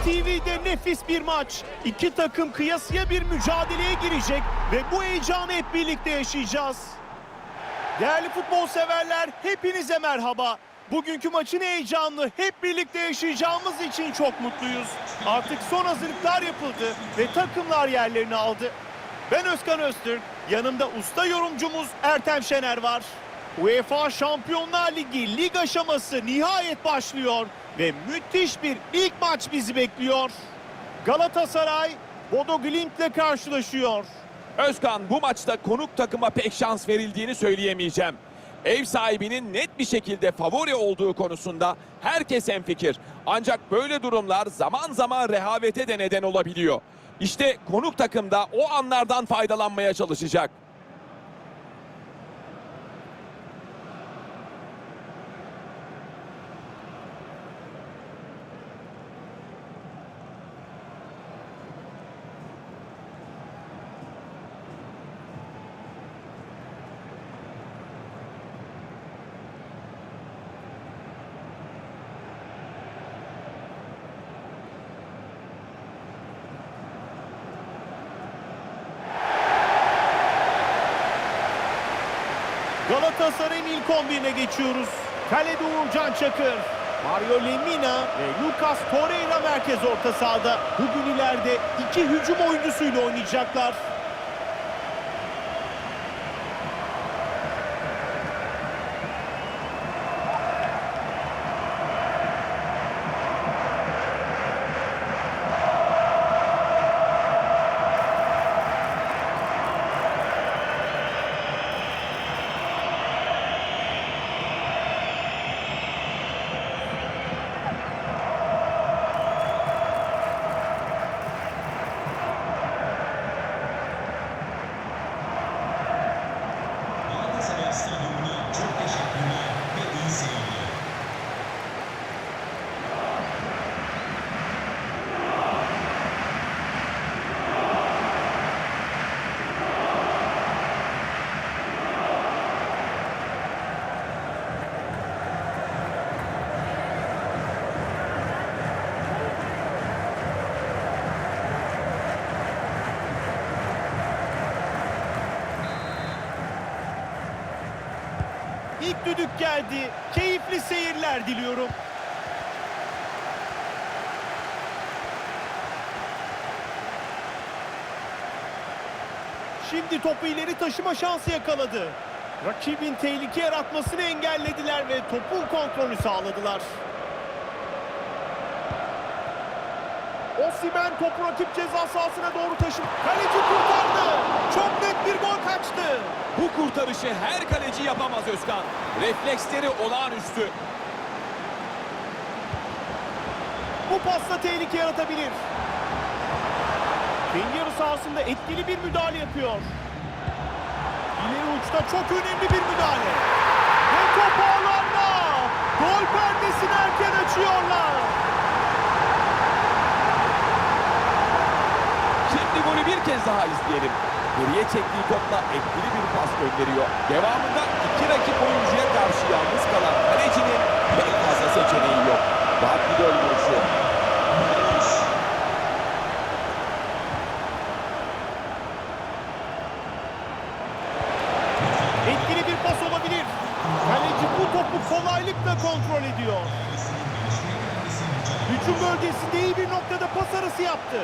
NTV'de nefis bir maç. İki takım kıyasıya bir mücadeleye girecek ve bu heyecanı hep birlikte yaşayacağız. Değerli futbol severler hepinize merhaba. Bugünkü maçın heyecanını hep birlikte yaşayacağımız için çok mutluyuz. Artık son hazırlıklar yapıldı ve takımlar yerlerini aldı. Ben Özkan Öztürk, yanımda usta yorumcumuz Ertem Şener var. UEFA Şampiyonlar Ligi lig aşaması nihayet başlıyor ve müthiş bir ilk maç bizi bekliyor. Galatasaray Bodo Glimt'le karşılaşıyor. Özkan bu maçta konuk takıma pek şans verildiğini söyleyemeyeceğim. Ev sahibinin net bir şekilde favori olduğu konusunda herkes hemfikir. Ancak böyle durumlar zaman zaman rehavete de neden olabiliyor. İşte konuk takım da o anlardan faydalanmaya çalışacak. Galatasaray'ın ilk 11'ine geçiyoruz. Kalede Uğurcan Çakır, Mario Lemina ve Lucas Torreira merkez orta sahada. Bugün ileride iki hücum oyuncusuyla oynayacaklar. Düdük geldi. Keyifli seyirler diliyorum. Şimdi topu ileri taşıma şansı yakaladı. Rakibin tehlike yaratmasını engellediler ve topun kontrolü sağladılar. Osimhen topu rakip ceza sahasına doğru taşıdı. Kaleci kurtardı. Çok net bir gol kaçtı. Bu kurtarışı her kaleci yapamaz Özkan. Refleksleri olağanüstü. Bu pasla tehlike yaratabilir. Yarı sahasında etkili bir müdahale yapıyor. İleri uçta çok önemli bir müdahale. Ve top ağlarda. Gol perdesini erken açıyorlar. Şimdi golü bir kez daha izleyelim. Geriye çektiği topla etkili bir pas gönderiyor. Devamında iki rakip oyuncuya karşı yalnız kalan kalecinin pek fazla seçeneği yok. Farklı gol vuruşu. Etkili bir pas olabilir. Kaleci bu topu kolaylıkla kontrol ediyor. Hücum bölgesinde iyi bir noktada pas arası yaptı.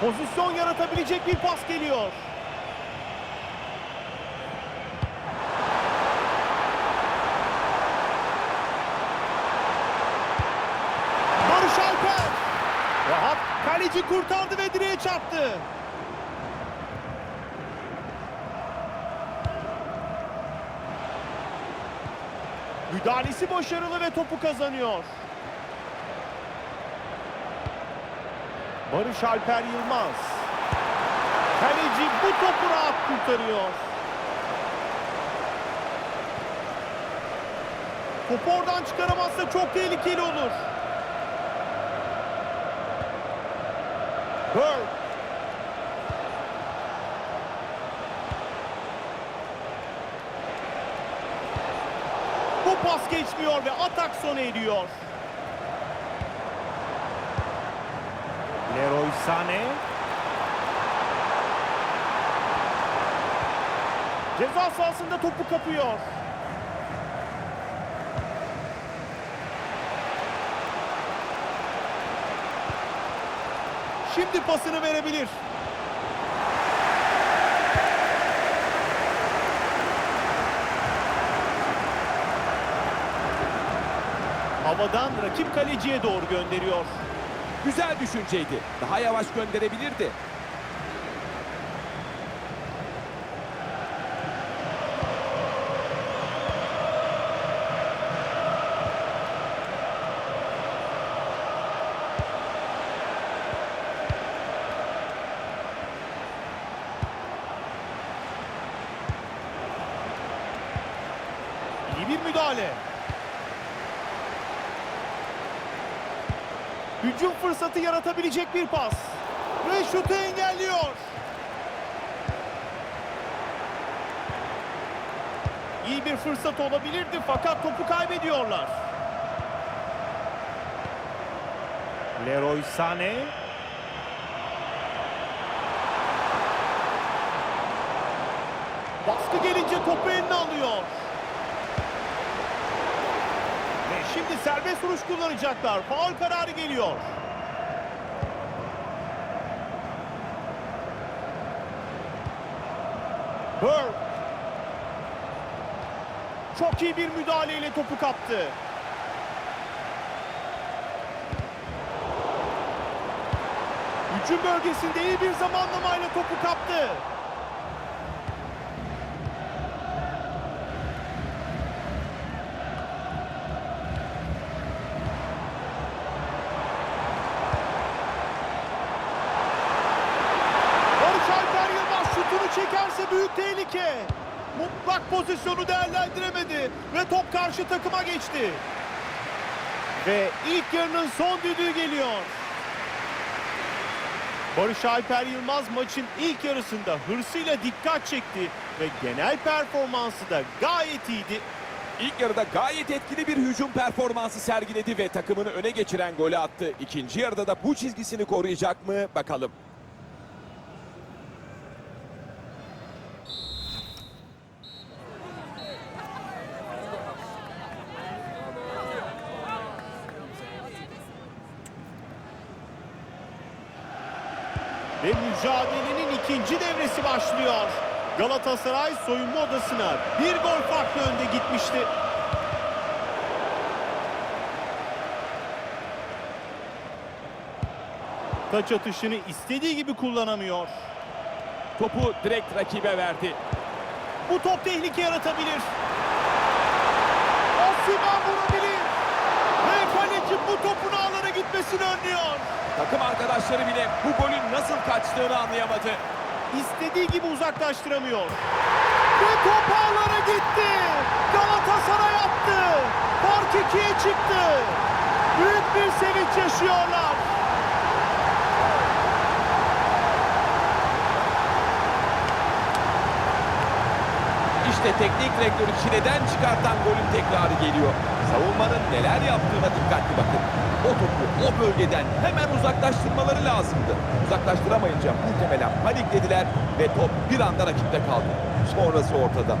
Pozisyon yaratabilecek bir pas geliyor. Barış Alper. Rahat kaleci kurtardı ve direğe çarptı. Müdahalesi başarılı ve topu kazanıyor. Barış Alper Yılmaz. Kaleci bu topu rahat kurtarıyor. Topu oradan çıkaramazsa çok tehlikeli olur. Bird. Bu pas geçmiyor ve atak sona eriyor. Leroy Sané. Ceza sahasında topu kapıyor. Şimdi pasını verebilir. Havadan rakip kaleciye doğru gönderiyor. Güzel düşünceydi. Daha yavaş gönderebilirdi. İyi bir müdahale. Hücum fırsatı yaratabilecek bir pas. Ve şutu engelliyor. İyi bir fırsat olabilirdi fakat topu kaybediyorlar. Leroy Sané. Baskı gelince topu eline alıyor. Ve şimdi serbest vuruş kullanacaklar. Faul kararı geliyor. Burr. Çok iyi bir müdahaleyle topu kaptı. Hücum bölgesinde iyi bir zamanlamayla topu kaptı. Barış Alper Yılmaz şutunu çekerse büyük tehlike. Mutlak pozisyonu değerlendiremedi ve top karşı takıma geçti. Ve ilk yarının son düdüğü geliyor. Barış Alper Yılmaz maçın ilk yarısında hırsıyla dikkat çekti ve genel performansı da gayet iyiydi. İlk yarıda gayet etkili bir hücum performansı sergiledi ve takımını öne geçiren golü attı. İkinci yarıda da bu çizgisini koruyacak mı bakalım. Ve mücadelenin ikinci devresi başlıyor. Galatasaray soyunma odasına bir gol farklı önde gitmişti. Taç atışını istediği gibi kullanamıyor. Topu direkt rakibe verdi. Bu top tehlike yaratabilir. Osimhen vurabilir. Ve kaleci bu topun ağlara gitmesini önlüyor. Takım arkadaşları bile bu golün nasıl kaçtığını anlayamadı. İstediği gibi uzaklaştıramıyor. Ve top ağlara gitti. Galatasaray attı. Fark ikiye çıktı. Büyük bir sevinç yaşıyorlar. İşte teknik direktörü çileden çıkartan golün tekrarı geliyor. Savunmanın neler yaptığına dikkatli bakın. O topu o bölgeden hemen uzaklaştırmaları lazımdı. Uzaklaştıramayınca muhtemelen paniklediler ve top bir anda rakipte kaldı. Sonrası ortada.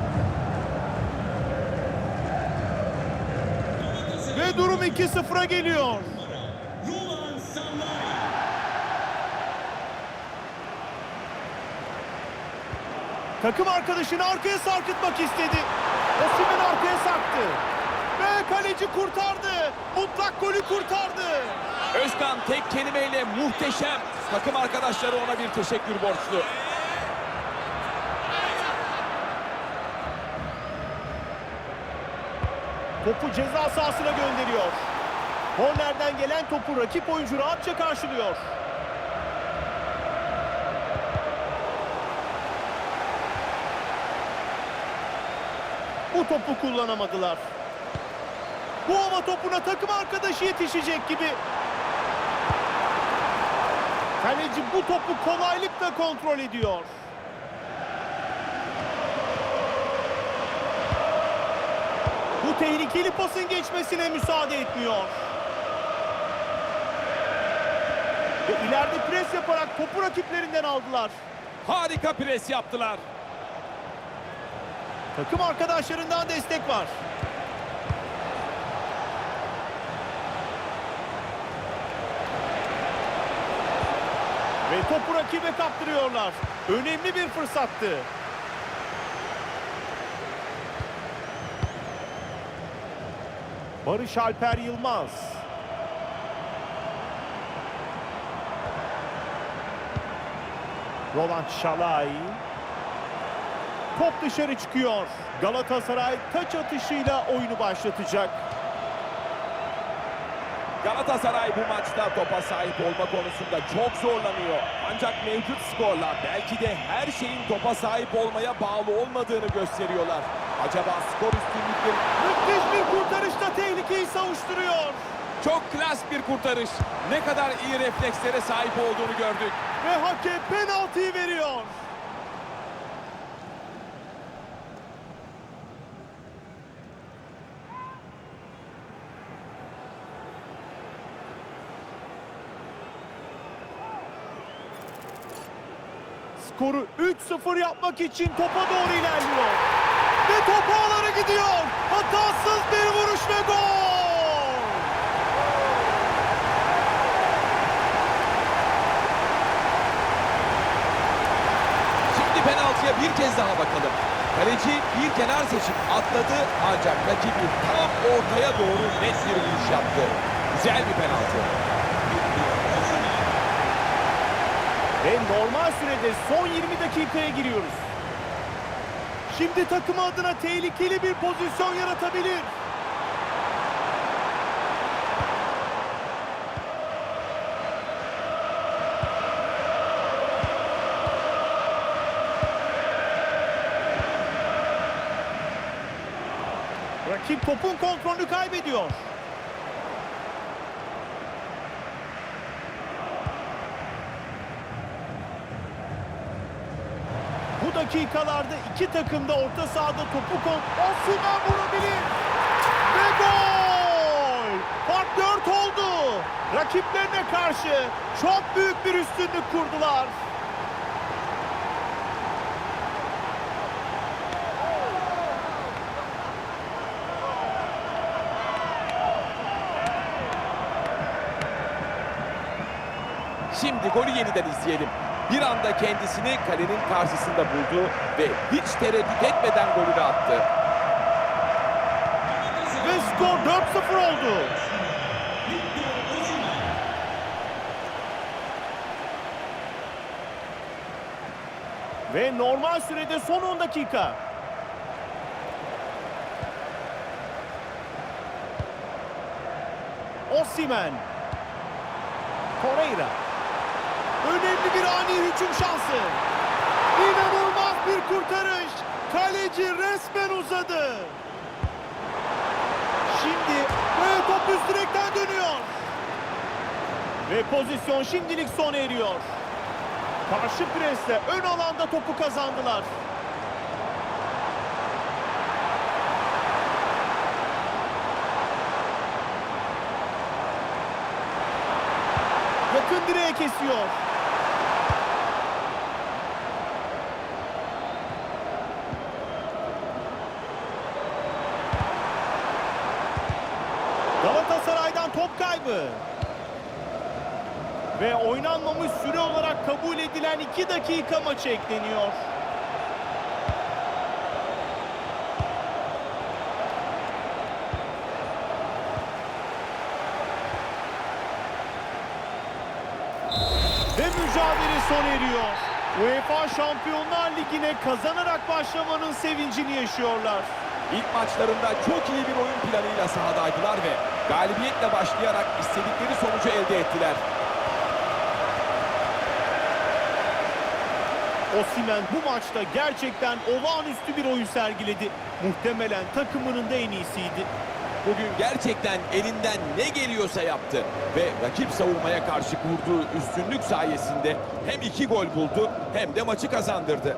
Ve durum 2-0'a geliyor. Roland Sandai. Takım arkadaşını arkaya sarkıtmak istedi. Osimhen arkaya sarktı. Ve kaleci kurtardı. Mutlak golü kurtardı. Özkan tek kelimeyle muhteşem. Takım arkadaşları ona bir teşekkür borçlu. Topu ceza sahasına gönderiyor. Kornerden gelen topu rakip oyuncu rahatça karşılıyor. Bu topu kullanamadılar. Bu hava topuna takım arkadaşı yetişecek gibi. Kaleci bu topu kolaylıkla kontrol ediyor. Bu tehlikeli pasın geçmesine müsaade etmiyor. Ve ileride pres yaparak topu rakiplerinden aldılar. Harika pres yaptılar. Takım arkadaşlarından destek var. Ve topu rakibe kaptırıyorlar. Önemli bir fırsattı. Barış Alper Yılmaz. Roland Şalay. Top dışarı çıkıyor. Galatasaray taç atışıyla oyunu başlatacak. Galatasaray bu maçta topa sahip olma konusunda çok zorlanıyor. Ancak mevcut skorla belki de her şeyin topa sahip olmaya bağlı olmadığını gösteriyorlar. Acaba skor üstünlükleri Müthiş bir kurtarışla tehlikeyi savuşturuyor. çok klas bir kurtarış. Ne kadar iyi reflekslere sahip olduğunu gördük. Ve hakem penaltıyı veriyor. Skoru 3-0 yapmak için topa doğru ilerliyor. Ve top ağlara gidiyor. Hatasız bir vuruş ve gol. Şimdi penaltıya bir kez daha bakalım. Kaleci bir kenar seçip atladı ancak rakibi tam ortaya doğru net bir vuruş yaptı. Güzel bir penaltı. Ve normal sürede son 20 dakikaya giriyoruz. Şimdi takımı adına tehlikeli bir pozisyon yaratabilir. Rakip topun kontrolünü kaybediyor. Dakikalarda iki takım da orta sahada topu kon... Osimhen vurabilir. Ve gol! Fark 4 oldu. Rakiplerine karşı çok büyük bir üstünlük kurdular. Şimdi golü yeniden izleyelim. Bir anda kendisini kalenin karşısında buldu ve hiç tereddüt etmeden golünü attı. Ve skor 4-0 oldu. Ve normal sürede son 10 dakika. Osimhen. Torreira. Önemli bir ani hücum şansı. İnanılmaz bir kurtarış. Kaleci resmen uzadı. Şimdi ve top üst direkten dönüyor. Ve pozisyon şimdilik sona eriyor. Karşı presle ön alanda topu kazandılar. Yakın direğe kesiyor. Galatasaray'dan top kaybı. Ve oynanmamış süre olarak kabul edilen 2 dakika maçı ekleniyor. Ve mücadele sona eriyor. UEFA Şampiyonlar Ligi'ne kazanarak başlamanın sevincini yaşıyorlar. İlk maçlarında çok iyi bir oyun planıyla sahadaydılar ve galibiyetle başlayarak istedikleri sonucu elde ettiler. Osimhen bu maçta gerçekten olağanüstü bir oyun sergiledi. Muhtemelen takımının da en iyisiydi. Bugün gerçekten elinden ne geliyorsa yaptı ve rakip savunmaya karşı kurduğu üstünlük sayesinde hem iki gol buldu hem de maçı kazandırdı.